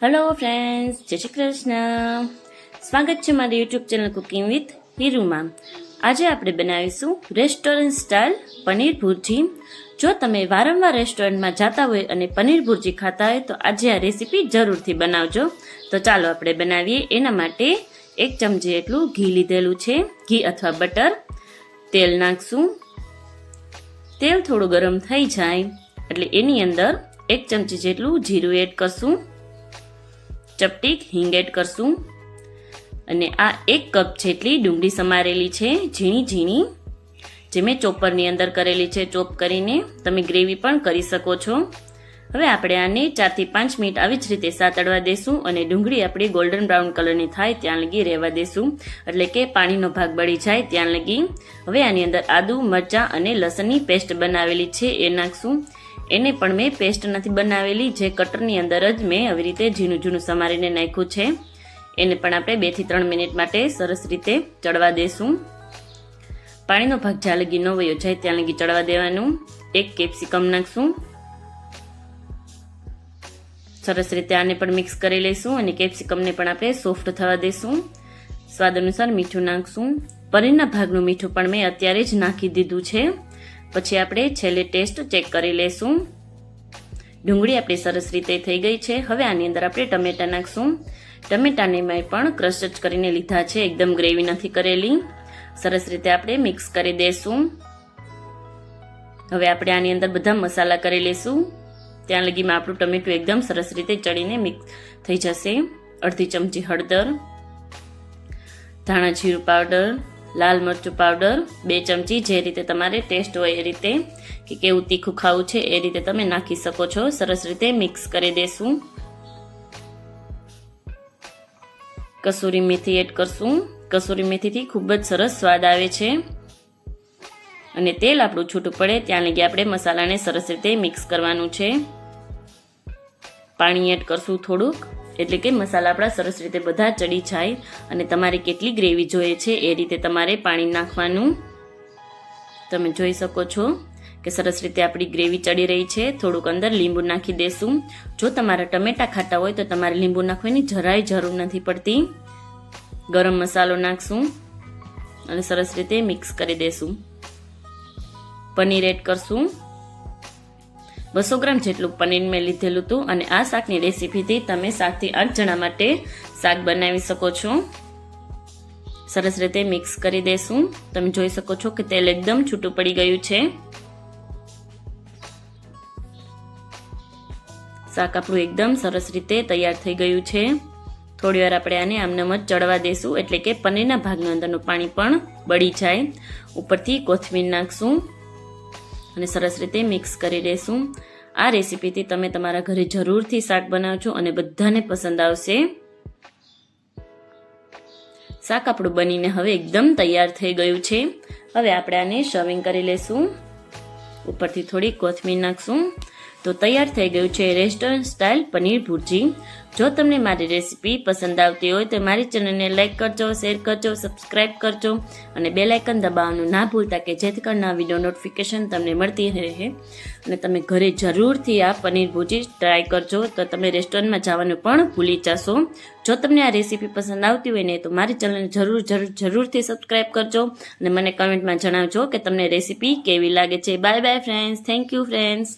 Hello friends જય શ્રી કૃષ્ણ સ્વાગત છે મારી યુટ્યુબ ચેનલ કુકિંગ વિથ હીરુમાં. આજે આપણે બનાવીશું રેસ્ટોરન્ટ સ્ટાઇલ પનીર ભુરજી. જો તમે વારંવાર રેસ્ટોરન્ટમાં જતા હોય અને પનીર ભુરજી ખાતા હોય તો આજે આ રેસીપી જરૂરથી બનાવજો. તો ચાલો આપણે બનાવીએ એના માટે એક ચમચી એટલું ઘી લીધેલું છે. ઘી અથવા બટર તેલ નાખશું. તેલ થોડું ગરમ થઈ જાય. એટલે એની અંદર એક ચમચી જેટલું જીરું એડ કરશું. ચપટીક હિંગ એડ કરશું. અને આ એક કપ જેટલી ડુંગળી સમારેલી છે, ઝીણી ઝીણી, જે મેં ચોપરની અંદર કરેલી છે, ચોપ કરીને તમે ગ્રેવી પણ કરી શકો છો. હવે આપણે આને ચારથી પાંચ મિનિટ આવી જ રીતે સાતડવા દેશું અને ડુંગળી આપણી ગોલ્ડન બ્રાઉન કલરની થાય ત્યાં લગી રહેવા દેશું. એટલે કે પાણીનો ભાગ બળી જાય ત્યાં લગી. હવે આની અંદર આદુ, મરચાં અને લસણની પેસ્ટ બનાવેલી છે એ નાખશું. એને પણ મેં પેસ્ટ નથી બનાવેલી, જે કટરની અંદર જ મેં આવી રીતે ઝીણું ઝીણું સમારીને નાખ્યું છે. એને પણ આપણે બેથી ત્રણ મિનિટ માટે સરસ રીતે ચડવા દેશું. પાણીનો ભાગ જ્યાં લગી ન વયો જાય ત્યાં લગી ચડવા દેવાનું. એક કેપ્સિકમ નાખશું. સરસ રીતે આને પણ મિક્સ કરી લઈશું અને કેપ્સિકમને પણ આપણે સોફ્ટ થવા દઈશું સ્વાદ અનુસાર મીઠું નાખશું. પનીરના ભાગનું મીઠું પણ મેં અત્યારે જ નાખી દીધું છે. પછી આપણે છેલ્લે ટેસ્ટ ચેક કરી લઈશું ડુંગળી આપણી સરસ રીતે થઈ ગઈ છે. હવે આની અંદર આપણે ટમેટા નાખશું. ટમેટાને મેં પણ ક્રશ જ કરીને લીધા છે. એકદમ ગ્રેવી નથી કરેલી. સરસ રીતે આપણે મિક્સ કરી દઈશું હવે આપણે આની અંદર બધા મસાલા કરી લઈશું ત્યાં લગીમાં આપણું ટમેટું એકદમ સરસ રીતે ચડીને મિક્સ થઈ જશે. અડધી ચમચી હળદર, ધાણા જીરું પાવડર લાલ મરચું પાવડર, બે ચમચી જે રીતે તમારે ટેસ્ટ હોય એ રીતે, કે કેવું તીખું ખાવું છે એ રીતે તમે નાખી શકો છો. સરસ રીતે મિક્સ કરી દેશું. કસૂરી મેથી એડ કરશું. કસૂરી મેથીથી ખૂબ જ સરસ સ્વાદ આવે છે. અને તેલ આપણું છૂટું પડે ત્યાં લગી આપણે મસાલાને સરસ રીતે મિક્સ કરવાનું છે. પાણી એડ કરશું થોડુંક. એટલે કે મસાલા આપણા સરસ રીતે બધા ચડી જાય અને તમારે કેટલી ગ્રેવી જોઈએ છે એ રીતે તમારે પાણી નાખવાનું. તમે જોઈ શકો છો કે સરસ રીતે આપણી ગ્રેવી ચડી રહી છે. થોડુંક અંદર લીંબુ નાખી દેશું. જો તમારા ટમેટા ખાટા હોય તો તમારે લીંબુ નાખવાની જરાય જરૂર નથી પડતી. ગરમ મસાલો નાખશું અને સરસ રીતે મિક્સ કરી દેશું. પનીર એડ કરશું. બસો ગ્રામ જેટલું પનીર મેં લીધેલું હતું અને આ શાકની રેસીપીથી તમે સાતથી આઠ જણા માટે શાક બનાવી શકો છો. સરસ રીતે મિક્સ કરી દેશું. તમે જોઈ શકો છો કે તેલ એકદમ છૂટું પડી ગયું છે. શાક આપણું એકદમ સરસ રીતે તૈયાર થઈ ગયું છે. થોડી વાર આપણે આને આમનામ જ ચડવા દેશું એટલે કે પનીરના ભાગનું અંદરનું પાણી પણ બળી જાય. ઉપરથી કોથમીર નાખશું. અને સરસ રીતે મિક્સ કરી દઈશું આ રેસીપીથી તમે તમારા ઘરે જરૂરથી શાક બનાવજો અને બધાને પસંદ આવશે. શાક આપણું બનીને હવે એકદમ તૈયાર થઈ ગયું છે. હવે આપણે આને શવિંગ કરી લેશું. ઉપરથી થોડી કોથમીર નાખશું. તો તૈયાર થઈ ગયું છે રેસ્ટોરન્ટ સ્ટાઇલ પનીર ભુરજી. જો તમને મારી રેસીપી પસંદ આવતી હોય તો મારી ચેનલને લાઇક કરજો, શેર કરજો, સબસ્ક્રાઇબ કરજો અને બે લાઇકન દબાવવાનું ના ભૂલતા કે જેથી કરીને આ વીડિયો નોટિફિકેશન તમને મળતી રહે. અને તમે ઘરે જરૂરથી આ પનીર ભુજી ટ્રાય કરજો તો તમે રેસ્ટોરન્ટમાં જવાનું પણ ભૂલી જશો. જો તમને આ રેસીપી પસંદ આવતી હોય ને તો મારી ચેનલને જરૂર જરૂર, જરૂરથી સબસ્ક્રાઇબ કરજો અને મને કમેન્ટમાં જણાવજો કે તમને રેસીપી કેવી લાગે છે. Bye bye friends thank you friends